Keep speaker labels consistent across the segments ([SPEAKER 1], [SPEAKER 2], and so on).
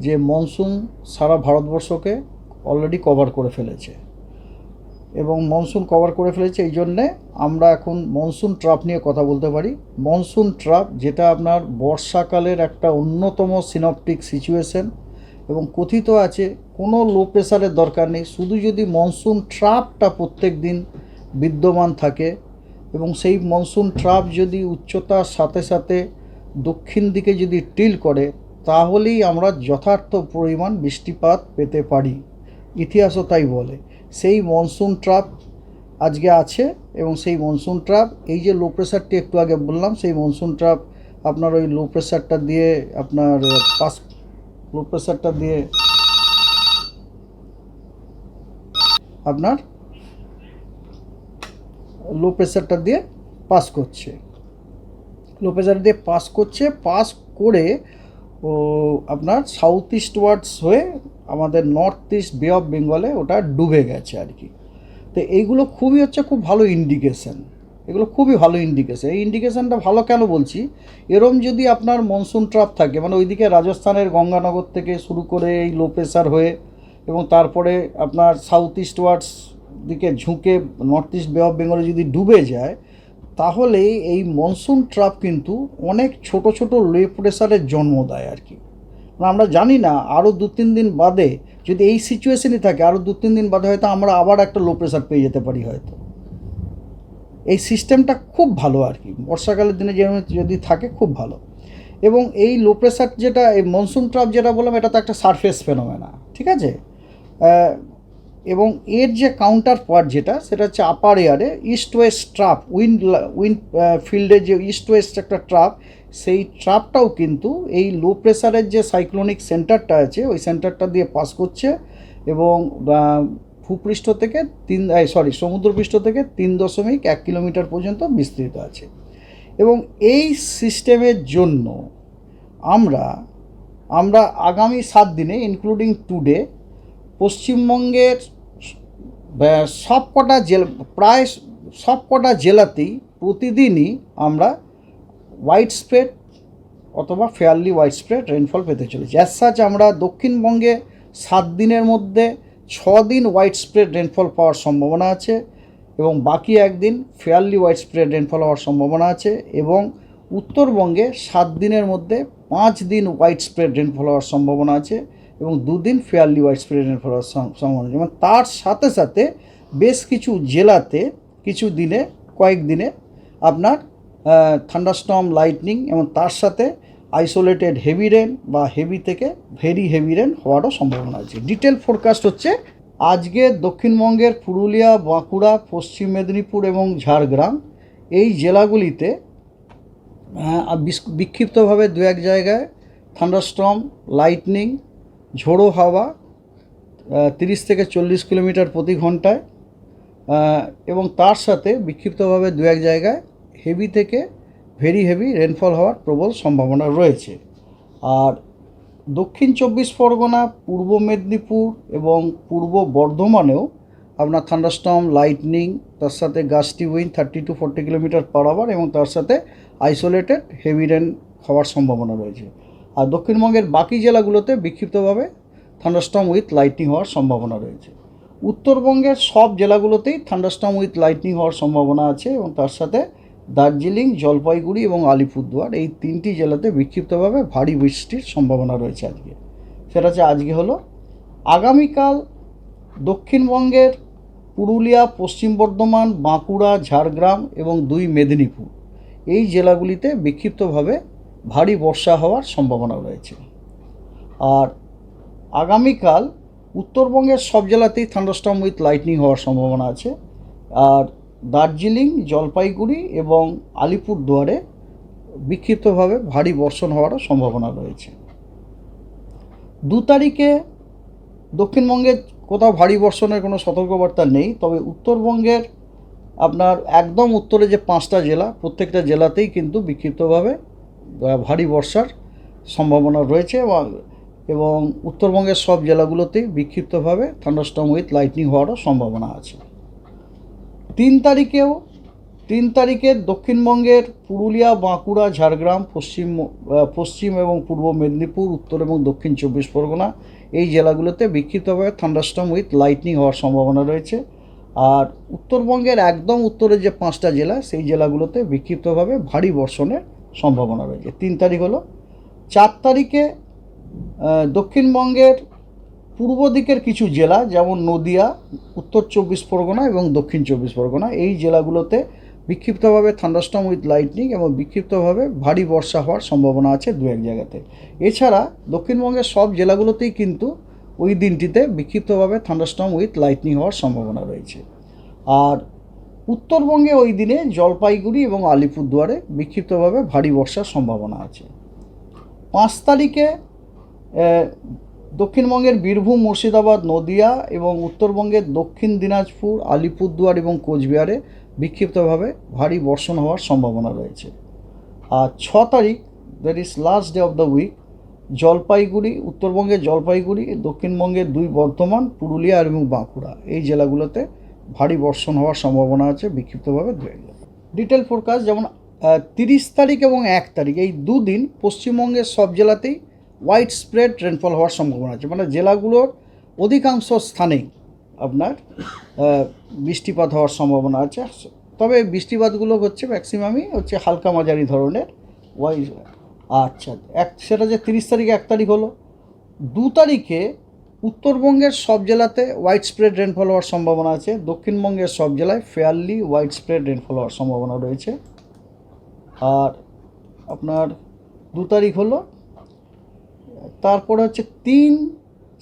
[SPEAKER 1] যে মনসুন সারা ভারতবর্ষকে already cover করে ফেলেছে। এবং মনসুন কভার করে ফেলেছে এই জন্যে আমরা এখন মনসুন ট্রাপ নিয়ে কথা বলতে পারি। মনসুন ট্রাপ যেটা আপনার বর্ষাকালের একটা অন্যতম সিনপটিক সিচুয়েশন এবং কথিত আছে, কোনো লো প্রেশারের দরকার নেই। শুধু যদি মনসুন ট্রাপটা প্রত্যেক দিন বিদ্যমান থাকে এবং সেই মনসুন ট্রাপ যদি উচ্চতার সাথে সাথে দক্ষিণ দিকে যদি টিল করে তাহলেই আমরা যথার্থ পরিমাণ বৃষ্টিপাত পেতে পারি। ইতিহাসও তাই বলে। সেই মনসুন ট্রাপ আজকে আছে এবং সেই মনসুন ট্রাপ এই যে লো প্রেশারটি একটু আগে বললাম, সেই মনসুন ট্রাপ আপনার ওই লো প্রেশারটা দিয়ে আপনার পাস লো প্রেশারটা দিয়ে আপনার লো প্রেশারটা দিয়ে পাস করছে। লো প্রেশার দিয়ে পাস করছে পাস করে ও আপনার সাউথ ইস্ট ওয়ার্ডস হয়ে আমাদের নর্থ ইস্ট বে অফ বেঙ্গলে ওটা ডুবে গেছে আর কি। তো এইগুলো খুবই হচ্ছে খুব ভালো ইন্ডিকেশন এগুলো খুবই ভালো ইন্ডিকেশন এই ইন্ডিকেশনটা ভালো কেন বলছি? এরম যদি আপনার মনসুন ট্রাপ থাকে মানে ওইদিকে রাজস্থানের গঙ্গানগর থেকে শুরু করে এই লো প্রেশার হয়ে এবং তারপরে আপনার সাউথ ইস্ট ওয়ার্ডস দিকে ঝুঁকে নর্থ ইস্ট বে অফ বেঙ্গলে যদি ডুবে যায় তাহলে এই মনসুন ট্রাপ কিন্তু অনেক ছোট ছোট লো প্রেশারের জন্ম দেয় আর কি। মানে আমরা জানি না, আরও দু তিন দিন বাদে যদি এই সিচুয়েশনই থাকে, আরও দু তিন দিন বাদে হয়তো আমরা আবার একটা লো প্রেশার পেয়ে যেতে পারি হয়তো। এই সিস্টেমটা খুব ভালো আর কি, বর্ষাকালের দিনে যেমন যদি থাকে খুব ভালো। এবং এই লো প্রেশার যেটা, এই মনসুন ট্রাপ যেটা বললাম এটা তো একটা সারফেস ফেনোমেনা ঠিক আছে? এবং এর যে কাউন্টার পার্ট যেটা, সেটা হচ্ছে upper এয়ারে east west trough wind wind ফিল্ডে যে ইস্ট ওয়েস্ট একটা ট্রাপ সেই ট্রাপটাও কিন্তু এই লো প্রেশারের যে সাইক্লোনিক সেন্টারটা আছে, ওই সেন্টারটা দিয়ে পাস করছে এবং ভূপৃষ্ঠ থেকে তিন সরি সমুদ্রপৃষ্ঠ থেকে তিন দশমিক এক কিলোমিটার পর্যন্ত বিস্তৃত আছে। এবং এই সিস্টেমের জন্য আমরা আমরা আগামী সাত দিনে ইনক্লুডিং টুডে পশ্চিমবঙ্গের সব কটা জেলা, প্রায় সব কটা জেলাতেই প্রতিদিনই আমরা হোয়াইট স্প্রেড অথবা ফেয়ারলি হোয়াইট স্প্রেড রেনফল পেতে চলেছি। অ্যাজ সাচ আমরা দক্ষিণবঙ্গে সাত দিনের মধ্যে ছ দিন হোয়াইট স্প্রেড রেনফল পাওয়ার সম্ভাবনা আছে এবং বাকি একদিন ফেয়ারলি হোয়াইট স্প্রেড রেনফল হওয়ার সম্ভাবনা আছে এবং উত্তরবঙ্গে সাত দিনের মধ্যে পাঁচ দিন হোয়াইট স্প্রেড রেনফল হওয়ার সম্ভাবনা আছে। এবং দুদিন ফেয়ারলি হোয়াইট স্প্রেড সম- সম্ভাবনা এবং তার সাথে সাথে বেশ কিছু জেলাতে কিছু দিনে, কয়েক দিনে আপনার থান্ডারস্টর্ম লাইটনিং এবং তার সাথে আইসোলেটেড হেভি রেন বা হেভি থেকে ভেরি হেভি রেন হওয়ারও সম্ভাবনা আছে। ডিটেল ফোরকাস্ট হচ্ছে আজকে দক্ষিণবঙ্গের পুরুলিয়া, বাঁকুড়া, পশ্চিম মেদিনীপুর এবং ঝাড়গ্রাম এই জেলাগুলিতে বিক্ষিপ্তভাবে দু এক জায়গায় থান্ডারস্টর্ম লাইটনিং ঝোড়ো হাওয়া তিরিশ থেকে চল্লিশ কিলোমিটার প্রতি ঘন্টায় এবং তার সাথে বিক্ষিপ্তভাবে দু এক জায়গায় হেভি থেকে ভেরি হেভি রেনফল হওয়ার প্রবল সম্ভাবনা রয়েছে। আর দক্ষিণ চব্বিশ পরগনা, পূর্ব মেদিনীপুর এবং পূর্ব বর্ধমানেও আপনার থান্ডারস্টর্ম লাইটনিং তার সাথে gusty wind thirty to forty kilometre per hour এবং তার সাথে আইসোলেটেড হেভি রেন হওয়ার সম্ভাবনা রয়েছে। আর দক্ষিণবঙ্গের বাকি জেলাগুলোতে বিক্ষিপ্তভাবে থান্ডারস্টর্ম উইথ লাইটনিং হওয়ার সম্ভাবনা রয়েছে। উত্তরবঙ্গের সব জেলাগুলোতেই থান্ডারস্টর্ম উইথ লাইটনিং হওয়ার সম্ভাবনা আছে এবং তার সাথে দার্জিলিং, জলপাইগুড়ি এবং আলিপুরদুয়ার এই তিনটি জেলাতে বিক্ষিপ্তভাবে ভারী বৃষ্টির সম্ভাবনা রয়েছে আজকে। সেটা হচ্ছে আজকে হলো আগামীকাল দক্ষিণবঙ্গের পুরুলিয়া, পশ্চিম বর্ধমান, বাঁকুড়া, ঝাড়গ্রাম এবং দুই মেদিনীপুর এই জেলাগুলিতে বিক্ষিপ্তভাবে ভারী বর্ষা হওয়ার সম্ভাবনা রয়েছে। আর আগামীকাল উত্তরবঙ্গের সব জেলাতেই থান্ডারস্টর্ম উইথ লাইটনিং হওয়ার সম্ভাবনা আছে। আর দার্জিলিং, জলপাইগুড়ি এবং আলিপুরদুয়ারে বিক্ষিপ্তভাবে ভারী বর্ষণ হওয়ারও সম্ভাবনা রয়েছে। দু তারিখে দক্ষিণবঙ্গের কোথাও ভারী বর্ষণের কোনো সতর্কবার্তা নেই, তবে উত্তরবঙ্গের আপনার একদম উত্তরে যে পাঁচটা জেলা, প্রত্যেকটা জেলাতেই কিন্তু বিক্ষিপ্তভাবে ভারী বর্ষার সম্ভাবনা রয়েছে এবং এবং উত্তরবঙ্গের সব জেলাগুলোতেই বিক্ষিপ্তভাবে থান্ডারস্টর্ম উইথ লাইটনিং হওয়ারও সম্ভাবনা আছে। তিন তারিখেও, তিন তারিখে দক্ষিণবঙ্গের পুরুলিয়া, বাঁকুড়া, ঝাড়গ্রাম, পশ্চিম পশ্চিম এবং পূর্ব মেদিনীপুর, উত্তর এবং দক্ষিণ চব্বিশ পরগনা এই জেলাগুলোতে বিক্ষিপ্তভাবে থান্ডারস্টম উইথ লাইটনিং হওয়ার সম্ভাবনা রয়েছে। আর উত্তরবঙ্গের একদম উত্তরে যে পাঁচটা জেলা, সেই জেলাগুলোতে বিক্ষিপ্তভাবে ভারী বর্ষণের সম্ভাবনা রয়েছে। তিন তারিখ হলো। চার তারিখে দক্ষিণবঙ্গের পূর্ব দিকের কিছু জেলা, যেমন নদিয়া, উত্তর চব্বিশ পরগনা এবং দক্ষিণ চব্বিশ পরগনা, এই জেলাগুলোতে বিক্ষিপ্তভাবে থান্ডারস্টর্ম উইথ লাইটনিং এবং বিক্ষিপ্তভাবে ভারী বর্ষা হওয়ার সম্ভাবনা আছে দু এক জায়গাতে। এছাড়া দক্ষিণবঙ্গের সব জেলাগুলোতেই কিন্তু ওই দিনটিতে বিক্ষিপ্তভাবে থান্ডারস্টর্ম উইথ লাইটনিং হওয়ার সম্ভাবনা রয়েছে। আর উত্তরবঙ্গে ওই দিনে জলপাইগুড়ি এবং আলিপুরদুয়ারে বিক্ষিপ্তভাবে ভারী বর্ষার সম্ভাবনা আছে। পাঁচ তারিখে দক্ষিণবঙ্গের বীরভূম, মুর্শিদাবাদ, নদিয়া এবং উত্তরবঙ্গের দক্ষিণ দিনাজপুর, আলিপুরদুয়ার এবং কোচবিহারে বিক্ষিপ্তভাবে ভারী বর্ষণ হওয়ার সম্ভাবনা রয়েছে। আর ছ তারিখ that is last day of the week Jalpaiguri, উত্তরবঙ্গের জলপাইগুড়ি, দক্ষিণবঙ্গের দুই বর্ধমান, পুরুলিয়া এবং বাঁকুড়া এই জেলাগুলোতে ভারী বর্ষণ হওয়ার সম্ভাবনা আছে, বিক্ষিপ্তভাবে দু এক ডিটেল ফোরকাস্ট যেমন তিরিশ তারিখ এবং এক তারিখ, এই দুদিন পশ্চিমবঙ্গের সব জেলাতেই হোয়াইট স্প্রেড রেনফল হওয়ার সম্ভাবনা আছে। মানে জেলাগুলোর অধিকাংশ স্থানেই আপনার বৃষ্টিপাত হওয়ার সম্ভাবনা আছে। তবে বৃষ্টিপাতগুলো হচ্ছে ম্যাক্সিমামই হচ্ছে হালকা মাঝারি ধরনের ওয়াই আচ্ছা এক সেটা যে তিরিশ তারিখে, এক তারিখ হলো, দু তারিখে উত্তরবঙ্গের সব জেলাতে হোয়াইট স্প্রেড রেনফল হওয়ার সম্ভাবনা আছে। দক্ষিণবঙ্গের সব জেলায় ফেয়ারলি হোয়াইট স্প্রেড রেনফল হওয়ার সম্ভাবনা রয়েছে। আর আপনার দু তারিখ হলো, তারপরে হচ্ছে তিন,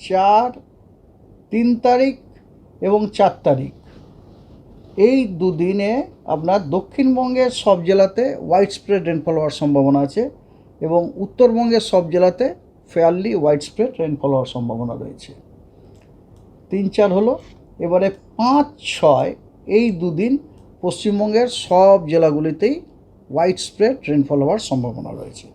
[SPEAKER 1] চার, তিন তারিখ এবং চার তারিখ। এই দুদিনে আপনার দক্ষিণবঙ্গের সব জেলাতে হোয়াইট স্প্রেড রেনফল হওয়ার সম্ভাবনা আছে এবং উত্তরবঙ্গের সব জেলাতে ফেয়ারলি ওয়াইড স্প্রেড রেনফল হওয়ার সম্ভাবনা রয়েছে। তিন চার হলো, এবারে পাঁচ ছয় এই দুদিন পশ্চিমবঙ্গের সব জেলাগুলিতেই ওয়াইড স্প্রেড রেনফল হওয়ার সম্ভাবনা রয়েছে।